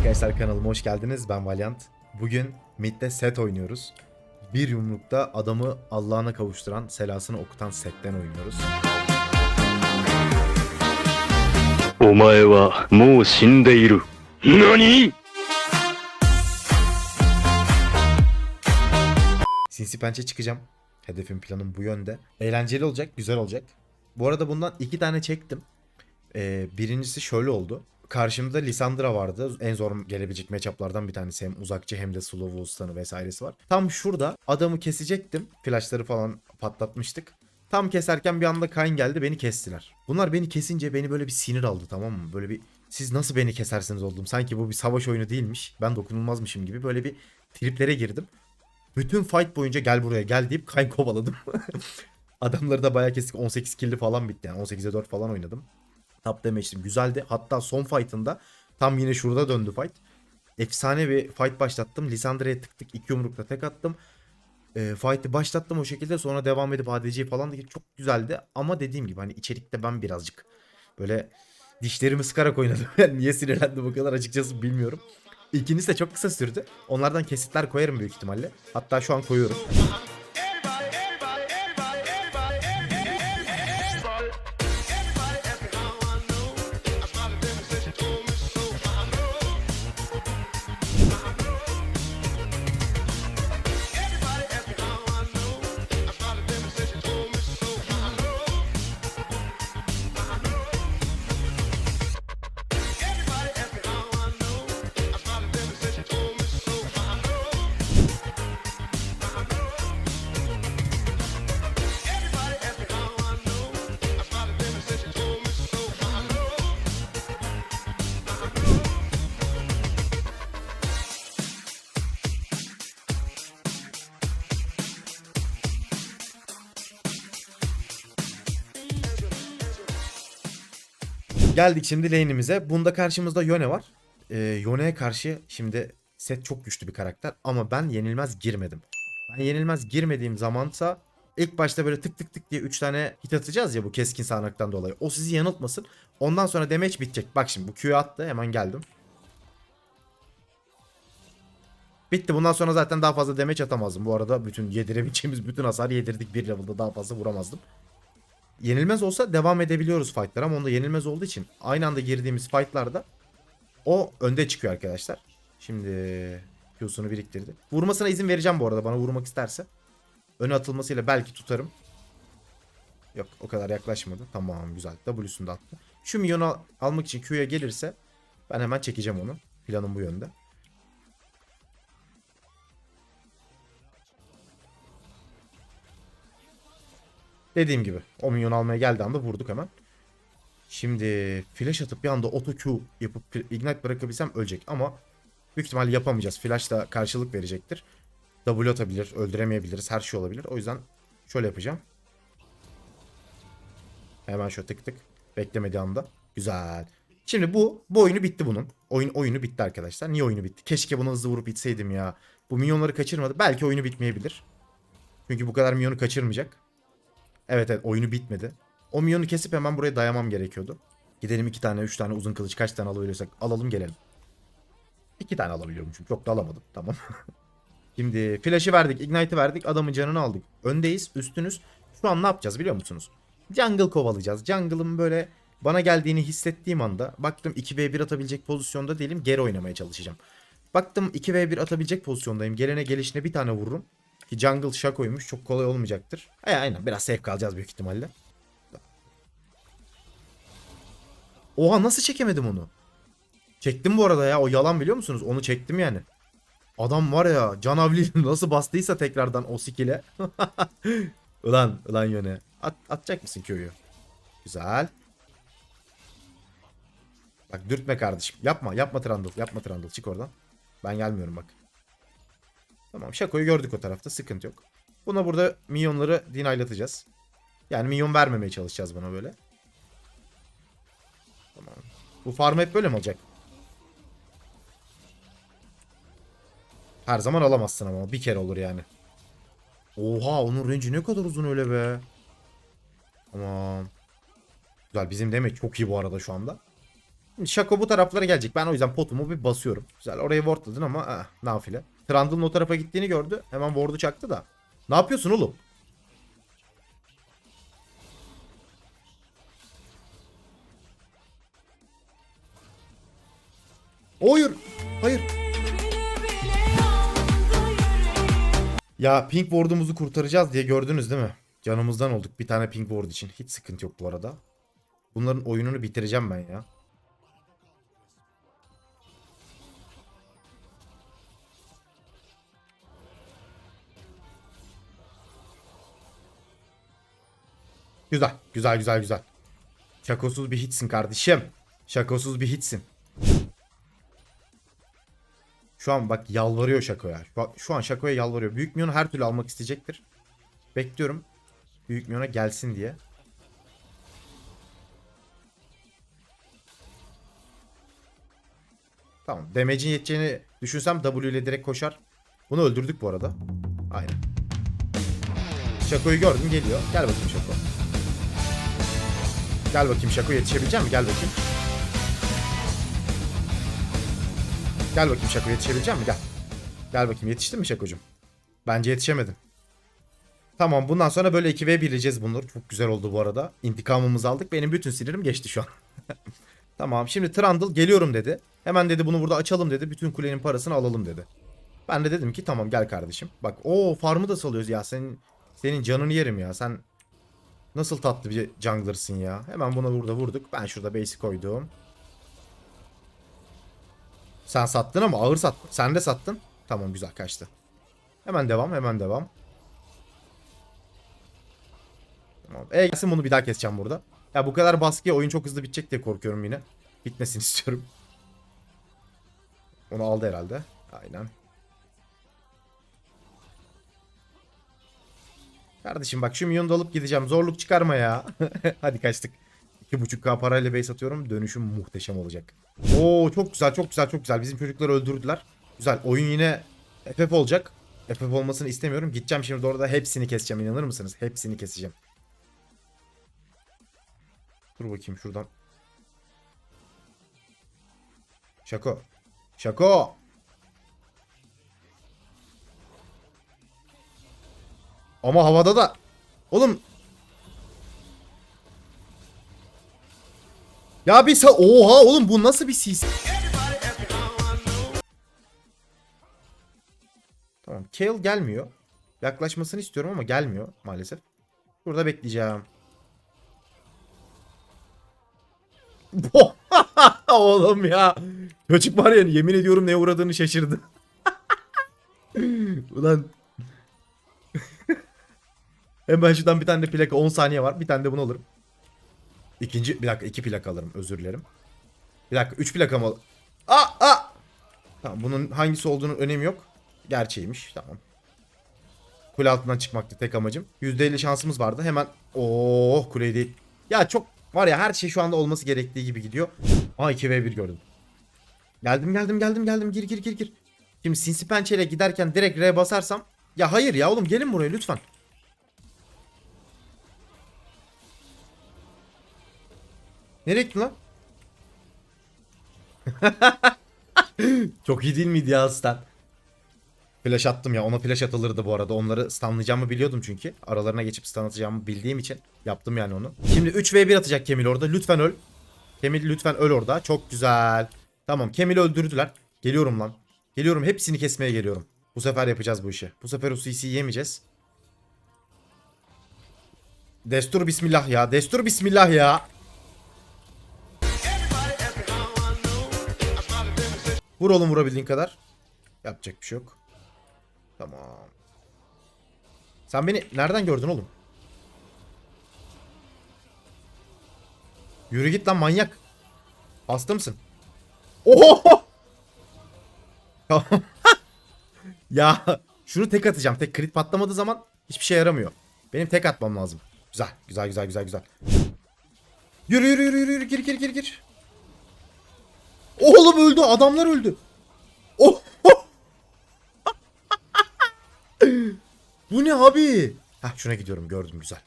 arkadaşlar kanalıma hoş geldiniz. Ben Valiant. Bugün Mid'de set oynuyoruz. Bir yumrukta adamı Allah'ına kavuşturan, selasını okutan setten oynuyoruz. Omae wa mou shindeiru. Nani? Sinsi pençe çıkacağım. Hedefim planım bu yönde. Eğlenceli olacak, güzel olacak. Bu arada bundan iki tane çektim. Ee, birincisi şöyle oldu. Karşımda Lisandra vardı. En zor gelebilecek matchuplardan bir tanesi. Hem uzakçı hem de slow Wolfstan'ı vesairesi var. Tam şurada adamı kesecektim. Flashları falan patlatmıştık. Tam keserken bir anda Kayn geldi beni kestiler. Bunlar beni kesince beni böyle bir sinir aldı tamam mı? Böyle bir siz nasıl beni kesersiniz oldum. Sanki bu bir savaş oyunu değilmiş. Ben dokunulmazmışım gibi böyle bir triplere girdim. Bütün fight boyunca gel buraya gel deyip Kayn kovaladım. Adamları da bayağı kestik. 18 kill'li falan bitti yani. 18'e 4 falan oynadım. Top damage'dim. Güzeldi. Hatta son fight'ında tam yine şurada döndü fight. Efsane bir fight başlattım. Lisandra'ya tık tık iki yumrukla tek attım. E, fight'i başlattım o şekilde. Sonra devam edip ADC'yi falan da çok güzeldi. Ama dediğim gibi hani içerikte ben birazcık böyle dişlerimi sıkarak oynadım. Niye sinirlendim bu kadar açıkçası bilmiyorum. İkincisi de çok kısa sürdü. Onlardan kesitler koyarım büyük ihtimalle. Hatta şu an koyuyorum. Geldik şimdi lane'imize. Bunda karşımızda Yone var. Ee, Yone'ye karşı şimdi set çok güçlü bir karakter ama ben yenilmez girmedim. Ben yenilmez girmediğim zamansa ilk başta böyle tık tık tık diye 3 tane hit atacağız ya bu keskin sağanaktan dolayı. O sizi yanıltmasın. Ondan sonra damage bitecek. Bak şimdi bu Q'yu attı hemen geldim. Bitti. Bundan sonra zaten daha fazla damage atamazdım. Bu arada bütün yedirebileceğimiz bütün hasarı yedirdik. Bir level'da daha fazla vuramazdım. Yenilmez olsa devam edebiliyoruz fightlar ama onda yenilmez olduğu için aynı anda girdiğimiz fightlarda o önde çıkıyor arkadaşlar. Şimdi Q'sunu biriktirdi. Vurmasına izin vereceğim bu arada bana vurmak isterse. Öne atılmasıyla belki tutarım. Yok o kadar yaklaşmadı. Tamam güzel. W'sunu da attı. Şu milyonu al- almak için Q'ya gelirse ben hemen çekeceğim onu. Planım bu yönde. Dediğim gibi o minyonu almaya geldiği anda vurduk hemen. Şimdi flash atıp bir anda auto Q yapıp ignite bırakabilsem ölecek ama büyük ihtimalle yapamayacağız. Flash da karşılık verecektir. W atabilir, öldüremeyebiliriz, her şey olabilir. O yüzden şöyle yapacağım. Hemen şöyle tık tık beklemediği anda. Güzel. Şimdi bu bu oyunu bitti bunun. Oyun oyunu bitti arkadaşlar. Niye oyunu bitti? Keşke bunu hızlı vurup bitseydim ya. Bu minyonları kaçırmadı. Belki oyunu bitmeyebilir. Çünkü bu kadar minyonu kaçırmayacak. Evet evet oyunu bitmedi. O minyonu kesip hemen buraya dayamam gerekiyordu. Gidelim iki tane, üç tane uzun kılıç kaç tane alabiliyorsak alalım gelelim. İki tane alabiliyorum çünkü çok da alamadım. Tamam. Şimdi flash'ı verdik, ignite'ı verdik, adamın canını aldık. Öndeyiz, üstünüz. Şu an ne yapacağız biliyor musunuz? Jungle kovalayacağız. Jungle'ın böyle bana geldiğini hissettiğim anda baktım 2v1 atabilecek pozisyonda değilim. Geri oynamaya çalışacağım. Baktım 2v1 atabilecek pozisyondayım. Gelene gelişine bir tane vururum. Ki jungle şakoymuş. Çok kolay olmayacaktır. E, aynen biraz safe kalacağız büyük ihtimalle. Oha nasıl çekemedim onu? Çektim bu arada ya. O yalan biliyor musunuz? Onu çektim yani. Adam var ya canavli nasıl bastıysa tekrardan o skill'e. ulan ulan yöne. At, atacak mısın köyü? Güzel. Bak dürtme kardeşim. Yapma yapma Trundle. Yapma Trundle. Çık oradan. Ben gelmiyorum bak. Tamam Şako'yu gördük o tarafta sıkıntı yok. Buna burada minyonları dinaylatacağız. Yani minyon vermemeye çalışacağız buna böyle. Tamam. Bu farm hep böyle mi olacak? Her zaman alamazsın ama bir kere olur yani. Oha onun range'i ne kadar uzun öyle be. Tamam. Güzel bizim demek çok iyi bu arada şu anda. Şako bu taraflara gelecek. Ben o yüzden potumu bir basıyorum. Güzel oraya wardladın ama ah, nafile. Trundle'ın o tarafa gittiğini gördü. Hemen ward'u çaktı da. Ne yapıyorsun oğlum? Hayır. Hayır. Ya pink ward'umuzu kurtaracağız diye gördünüz değil mi? Canımızdan olduk bir tane pink ward için. Hiç sıkıntı yok bu arada. Bunların oyununu bitireceğim ben ya. Güzel, güzel, güzel, güzel. Şakosuz bir hitsin kardeşim. Şakosuz bir hitsin. Şu an bak yalvarıyor Şako'ya. Şu an, Şako'ya yalvarıyor. Büyük Mion'u her türlü almak isteyecektir. Bekliyorum. Büyük Mion'a gelsin diye. Tamam. Damage'in yeteceğini düşünsem W ile direkt koşar. Bunu öldürdük bu arada. Aynen. Şako'yu gördüm geliyor. Gel bakayım Şako. Gel bakayım Şako yetişebilecek mi? Gel bakayım. Gel bakayım Şako yetişebilecek mi? Gel. Gel bakayım yetiştin mi Şako'cum? Bence yetişemedin. Tamam bundan sonra böyle 2v1'leyeceğiz bunları. Çok güzel oldu bu arada. İntikamımızı aldık. Benim bütün sinirim geçti şu an. tamam şimdi Trundle geliyorum dedi. Hemen dedi bunu burada açalım dedi. Bütün kulenin parasını alalım dedi. Ben de dedim ki tamam gel kardeşim. Bak o farmı da salıyoruz ya. Senin senin canını yerim ya. Sen nasıl tatlı bir jungler'sın ya. Hemen buna burada vurduk. Ben şurada base koydum. Sen sattın ama ağır sattın. Sen de sattın. Tamam güzel kaçtı. Hemen devam hemen devam. Tamam. E gelsin bunu bir daha keseceğim burada. Ya bu kadar baskıya oyun çok hızlı bitecek diye korkuyorum yine. Bitmesini istiyorum. Onu aldı herhalde. Aynen. Kardeşim bak şu milyonu da alıp gideceğim. Zorluk çıkarma ya. Hadi kaçtık. 2.5k parayla base atıyorum. Dönüşüm muhteşem olacak. Oo çok güzel çok güzel çok güzel. Bizim çocukları öldürdüler. Güzel. Oyun yine FF olacak. FF olmasını istemiyorum. Gideceğim şimdi orada hepsini keseceğim. İnanır mısınız? Hepsini keseceğim. Dur bakayım şuradan. Şako. Şako. Ama havada da. Oğlum. Ya bir sa Oha oğlum bu nasıl bir sis? Tamam. Kale gelmiyor. Yaklaşmasını istiyorum ama gelmiyor maalesef. Burada bekleyeceğim. Oğlum ya. Çocuk var ya yemin ediyorum neye uğradığını şaşırdı. Ulan. Hemen şuradan bir tane de plaka 10 saniye var. Bir tane de bunu alırım. İkinci bir dakika iki plaka alırım özür dilerim. Bir dakika 3 plaka mı? Aa aa. Tamam bunun hangisi olduğunun önemi yok. Gerçeğiymiş tamam. Kule altından çıkmaktı tek amacım. %50 şansımız vardı. Hemen oh kuleyi değil. Ya çok var ya her şey şu anda olması gerektiği gibi gidiyor. Aa 2v1 gördüm. Geldim geldim geldim geldim gir gir gir gir. Şimdi sinsi pençeyle giderken direkt R basarsam. Ya hayır ya oğlum gelin buraya lütfen. Nereye gitti lan? Çok iyi değil miydi ya Stan? Flash attım ya ona flash atılırdı bu arada. Onları stunlayacağımı biliyordum çünkü. Aralarına geçip stun atacağımı bildiğim için yaptım yani onu. Şimdi 3v1 atacak Kemil orada. Lütfen öl. Kemil lütfen öl orada. Çok güzel. Tamam Kemil'i öldürdüler. Geliyorum lan. Geliyorum hepsini kesmeye geliyorum. Bu sefer yapacağız bu işi. Bu sefer o CC'yi yemeyeceğiz. Destur bismillah ya. Destur bismillah ya. Vur vurabildiğin kadar. Yapacak bir şey yok. Tamam. Sen beni nereden gördün oğlum? Yürü git lan manyak. Hasta mısın? Oho! Ya şunu tek atacağım. Tek crit patlamadığı zaman hiçbir şey yaramıyor. Benim tek atmam lazım. Güzel. Güzel güzel güzel güzel. Yürü yürü yürü yürü gir gir gir gir. Oğlum öldü. Adamlar öldü. Oh. Bu ne abi? Heh şuna gidiyorum gördüm güzel.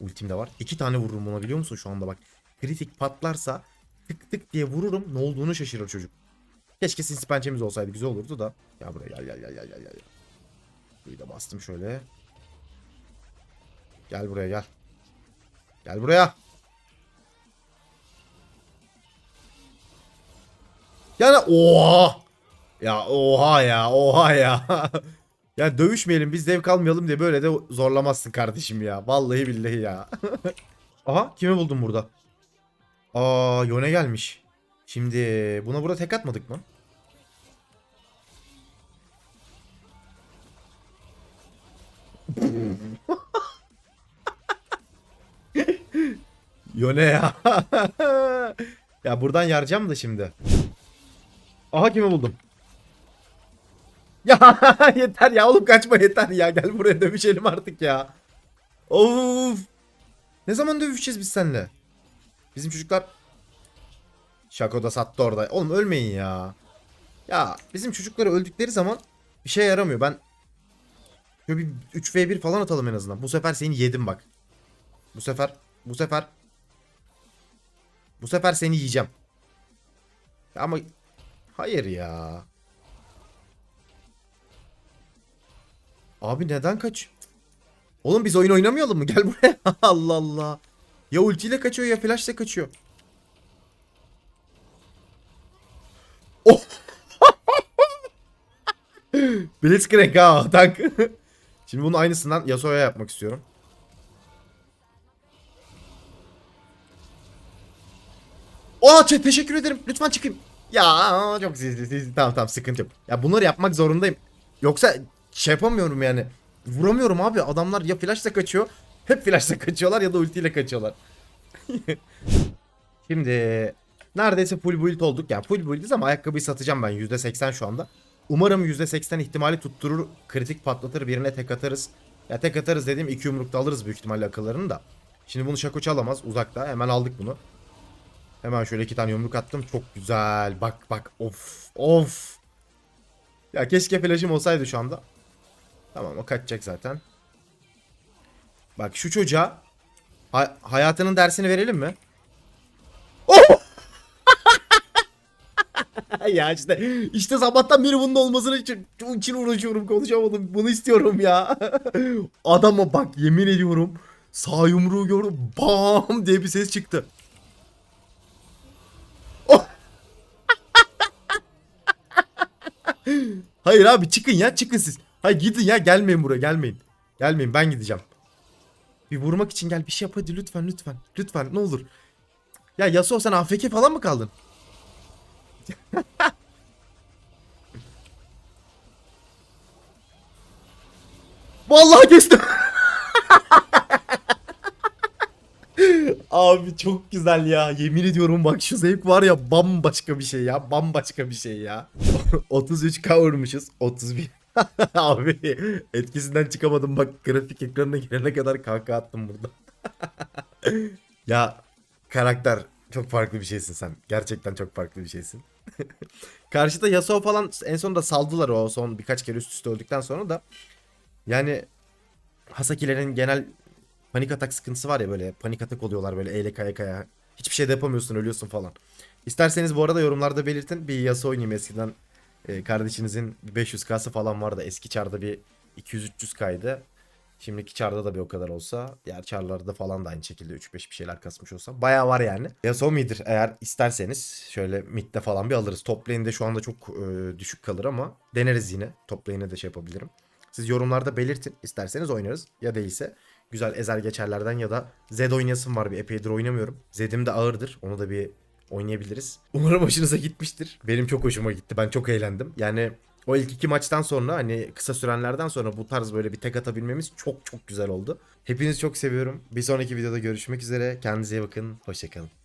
Ultim de var. İki tane vururum buna biliyor musun şu anda bak. Kritik patlarsa tık tık diye vururum ne olduğunu şaşırır çocuk. Keşke sinsi pençemiz olsaydı güzel olurdu da. Ya buraya gel gel gel gel gel. Burayı da bastım şöyle. Gel buraya gel. Gel buraya. Yani oha. Ya oha ya oha ya. ya dövüşmeyelim biz zevk almayalım diye böyle de zorlamazsın kardeşim ya. Vallahi billahi ya. Aha kimi buldum burada? Aa Yone gelmiş. Şimdi buna burada tek atmadık mı? Yone ya. ya buradan yaracağım da şimdi. Aha kimi buldum? Ya yeter ya oğlum kaçma yeter ya. Gel buraya dövüşelim artık ya. Of. Ne zaman dövüşeceğiz biz seninle? Bizim çocuklar Şako da sattı orada. Oğlum ölmeyin ya. Ya bizim çocukları öldükleri zaman bir şey yaramıyor. Ben şöyle bir 3v1 falan atalım en azından. Bu sefer seni yedim bak. Bu sefer bu sefer bu sefer seni yiyeceğim. Ama hayır ya. Abi neden kaç? Oğlum biz oyun oynamayalım mı? Gel buraya. Allah Allah. Ya ultiyle kaçıyor ya flashla kaçıyor. Oh. Blitzcrank ha tank. Şimdi bunun aynısından Yasuo'ya yapmak istiyorum. Aa teşekkür ederim. Lütfen çıkayım. Ya çok siz, siz- tamam tamam sıkıntı yok. Ya bunları yapmak zorundayım. Yoksa şey yapamıyorum yani. Vuramıyorum abi. Adamlar ya flashla kaçıyor. Hep flashla kaçıyorlar ya da ultiyle kaçıyorlar. Şimdi neredeyse full build olduk. Yani full build'iz ama ayakkabıyı satacağım ben %80 şu anda. Umarım %80 ihtimali tutturur. Kritik patlatır birine tek atarız. Ya tek atarız dediğim iki yumrukta alırız büyük ihtimalle akıllarını da. Şimdi bunu Şako çalamaz uzakta. Hemen aldık bunu. Hemen şöyle iki tane yumruk attım. Çok güzel. Bak bak of of. Ya keşke flash'ım olsaydı şu anda. Tamam o kaçacak zaten. Bak şu çocuğa ha- hayatının dersini verelim mi? Oh! ya işte işte sabahtan beri bunun olmasını için, için uğraşıyorum konuşamadım. Bunu istiyorum ya. Adama bak yemin ediyorum. Sağ yumruğu gördüm. Bam diye bir ses çıktı. Hayır abi çıkın ya çıkın siz. Hayır gidin ya gelmeyin buraya gelmeyin. Gelmeyin ben gideceğim. Bir vurmak için gel bir şey yap hadi lütfen lütfen. Lütfen ne olur. Ya Yasuo sen AFK falan mı kaldın? Vallahi kestim. Abi çok güzel ya. Yemin ediyorum bak şu zevk var ya bambaşka bir şey ya. Bambaşka bir şey ya. 33k vurmuşuz. 31. Abi etkisinden çıkamadım bak grafik ekranına girene kadar kahkaha attım burada. ya karakter çok farklı bir şeysin sen. Gerçekten çok farklı bir şeysin. Karşıda Yasuo falan en sonunda saldılar o son birkaç kere üst üste öldükten sonra da. Yani Hasakilerin genel panik atak sıkıntısı var ya böyle panik atak oluyorlar böyle eyle kaya kaya. Hiçbir şey de yapamıyorsun ölüyorsun falan. İsterseniz bu arada yorumlarda belirtin. Bir Yasuo oynayayım eskiden. e, kardeşinizin bir 500k'sı falan vardı. Eski çarda bir 200-300k'ydı. Şimdiki çarda da bir o kadar olsa. Diğer çarlarda falan da aynı şekilde 3-5 bir şeyler kasmış olsa. Bayağı var yani. Yasuo midir eğer isterseniz şöyle midde falan bir alırız. Top lane'de şu anda çok e, düşük kalır ama deneriz yine. Top de şey yapabilirim. Siz yorumlarda belirtin. isterseniz oynarız. Ya değilse güzel ezer geçerlerden ya da Zed oynayasım var bir epeydir oynamıyorum. Zed'im de ağırdır. Onu da bir oynayabiliriz. Umarım hoşunuza gitmiştir. Benim çok hoşuma gitti. Ben çok eğlendim. Yani o ilk iki maçtan sonra hani kısa sürenlerden sonra bu tarz böyle bir tek atabilmemiz çok çok güzel oldu. Hepinizi çok seviyorum. Bir sonraki videoda görüşmek üzere. Kendinize iyi bakın. Hoşçakalın.